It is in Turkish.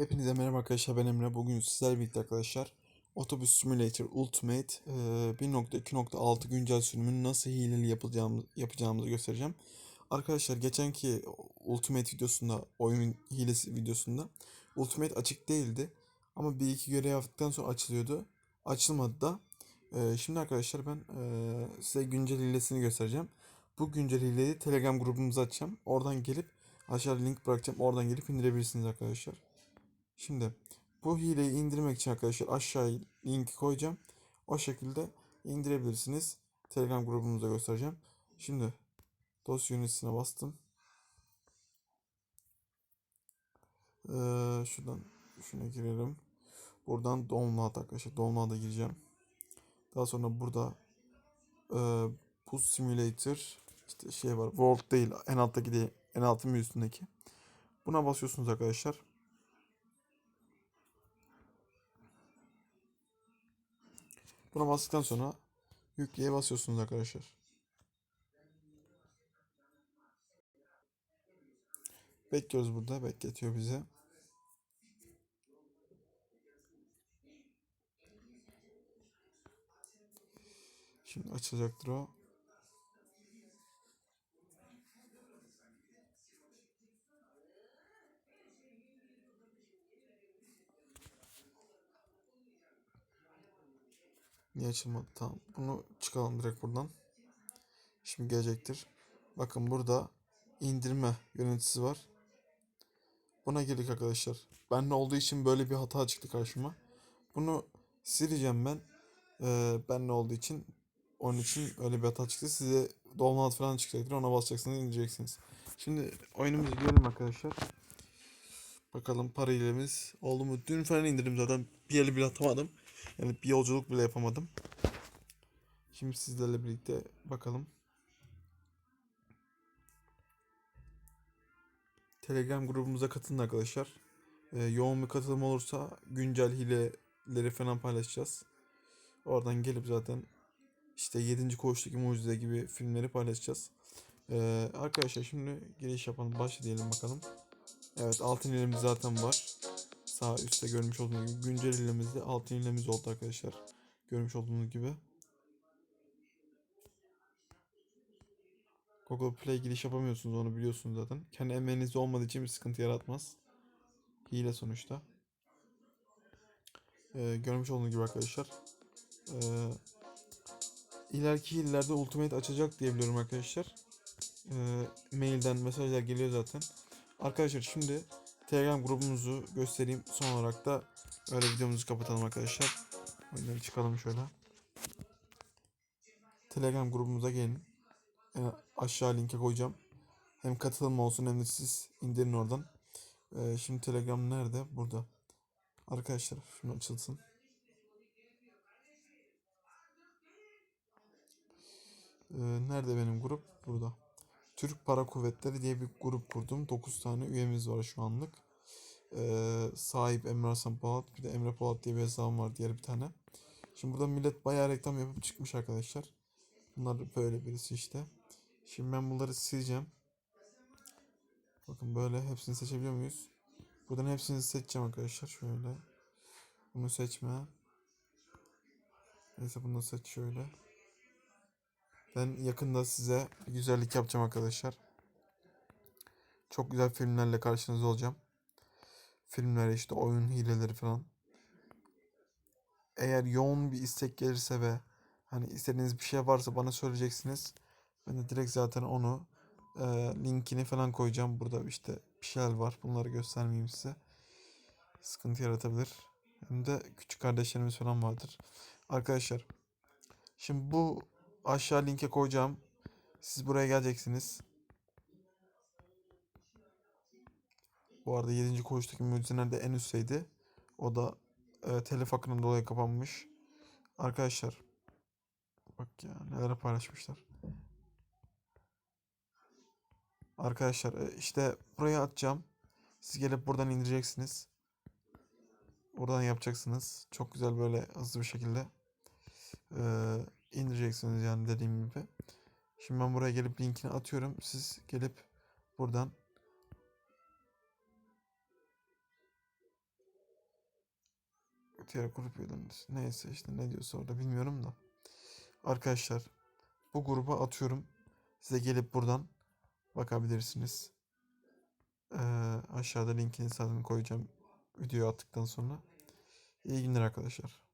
Hepinize merhaba arkadaşlar ben Emre. Bugün sizlerle birlikte arkadaşlar Otobüs Simulator Ultimate e, 1.2.6 güncel sürümünü nasıl hileli yapacağımız, yapacağımızı göstereceğim. Arkadaşlar geçenki Ultimate videosunda, oyun hilesi videosunda Ultimate açık değildi. Ama bir iki görev yaptıktan sonra açılıyordu. Açılmadı da. E, şimdi arkadaşlar ben e, size güncel hilesini göstereceğim. Bu güncel hileyi Telegram grubumuza açacağım. Oradan gelip aşağı link bırakacağım. Oradan gelip indirebilirsiniz arkadaşlar. Şimdi bu hileyi indirmek için arkadaşlar aşağıya linki koyacağım. O şekilde indirebilirsiniz. Telegram grubumuzda göstereceğim. Şimdi dosya yöneticisine bastım. Ee, şuradan şuna girelim. Buradan download arkadaşlar. Download'a gireceğim. Daha sonra burada e, bu simulator işte şey var. World değil. En alttaki değil. En altın üstündeki. Buna basıyorsunuz arkadaşlar. Buna bastıktan sonra yükleye basıyorsunuz arkadaşlar. Bekliyoruz burada. Bekletiyor bize. Şimdi açılacaktır o. Niye açılmadı? Tamam. Bunu çıkalım direkt buradan. Şimdi gelecektir. Bakın burada indirme yöneticisi var. Buna girdik arkadaşlar. Ben ne olduğu için böyle bir hata çıktı karşıma. Bunu sileceğim ben. Ee, ben ne olduğu için onun için öyle bir hata çıktı. Size download falan çıkacaktır. Ona basacaksınız indireceksiniz. Şimdi oyunumuzu girelim arkadaşlar. Bakalım para ilemiz oldu mu? Dün falan indirdim zaten. Bir yeri bile atamadım. Yani bir yolculuk bile yapamadım. Şimdi sizlerle birlikte bakalım. Telegram grubumuza katılın arkadaşlar. Ee, yoğun bir katılım olursa güncel hileleri falan paylaşacağız. Oradan gelip zaten işte 7. Koğuştaki Mucize gibi filmleri paylaşacağız. Ee, arkadaşlar şimdi giriş yapalım. Başlayalım bakalım. Evet altın ilemiz zaten var. Sağ üstte görmüş olduğunuz gibi güncel ilemizde altın ilemiz oldu arkadaşlar. Görmüş olduğunuz gibi. Google Play giriş yapamıyorsunuz onu biliyorsunuz zaten. Kendi emeğinizde olmadığı için bir sıkıntı yaratmaz. Hile sonuçta. Ee, görmüş olduğunuz gibi arkadaşlar. Ee, ileriki hilelerde Ultimate açacak diye biliyorum arkadaşlar. Ee, mailden mesajlar geliyor zaten. Arkadaşlar şimdi Telegram grubumuzu göstereyim. Son olarak da öyle videomuzu kapatalım arkadaşlar. Oyunları çıkalım şöyle. Telegram grubumuza gelin. Yani aşağı linke koyacağım. Hem katılım olsun hem de siz indirin oradan. Ee, şimdi Telegram nerede? Burada. Arkadaşlar şunu açılsın. Ee, nerede benim grup? Burada. Türk Para Kuvvetleri diye bir grup kurdum. 9 tane üyemiz var şu anlık. Ee, sahip Emre Hasan Polat. Bir de Emre Polat diye bir hesabım var diğer bir tane. Şimdi burada millet bayağı reklam yapıp çıkmış arkadaşlar. Bunlar böyle birisi işte. Şimdi ben bunları sileceğim. Bakın böyle hepsini seçebiliyor muyuz? Buradan hepsini seçeceğim arkadaşlar. Şöyle. Bunu seçme. Neyse bunu seç şöyle. Ben yakında size bir güzellik yapacağım arkadaşlar. Çok güzel filmlerle karşınızda olacağım. Filmler işte oyun hileleri falan. Eğer yoğun bir istek gelirse ve hani istediğiniz bir şey varsa bana söyleyeceksiniz. Ben de direkt zaten onu e, linkini falan koyacağım. Burada işte bir şeyler var. Bunları göstermeyeyim size. Sıkıntı yaratabilir. Hem de küçük kardeşlerimiz falan vardır. Arkadaşlar şimdi bu aşağı linke koyacağım. Siz buraya geleceksiniz. Bu arada 7. koğuştaki mucizeler de en üstteydi. O da e, telif hakkından dolayı kapanmış. Arkadaşlar bak ya neler paylaşmışlar. Arkadaşlar e, işte buraya atacağım. Siz gelip buradan indireceksiniz. Buradan yapacaksınız. Çok güzel böyle hızlı bir şekilde e, indireceksiniz yani dediğim gibi. Şimdi ben buraya gelip linkini atıyorum. Siz gelip buradan diğer grup üyelerinin neyse işte ne diyorsa orada bilmiyorum da. Arkadaşlar bu gruba atıyorum. Size gelip buradan bakabilirsiniz. Ee, aşağıda linkini zaten koyacağım videoyu attıktan sonra. İyi günler arkadaşlar.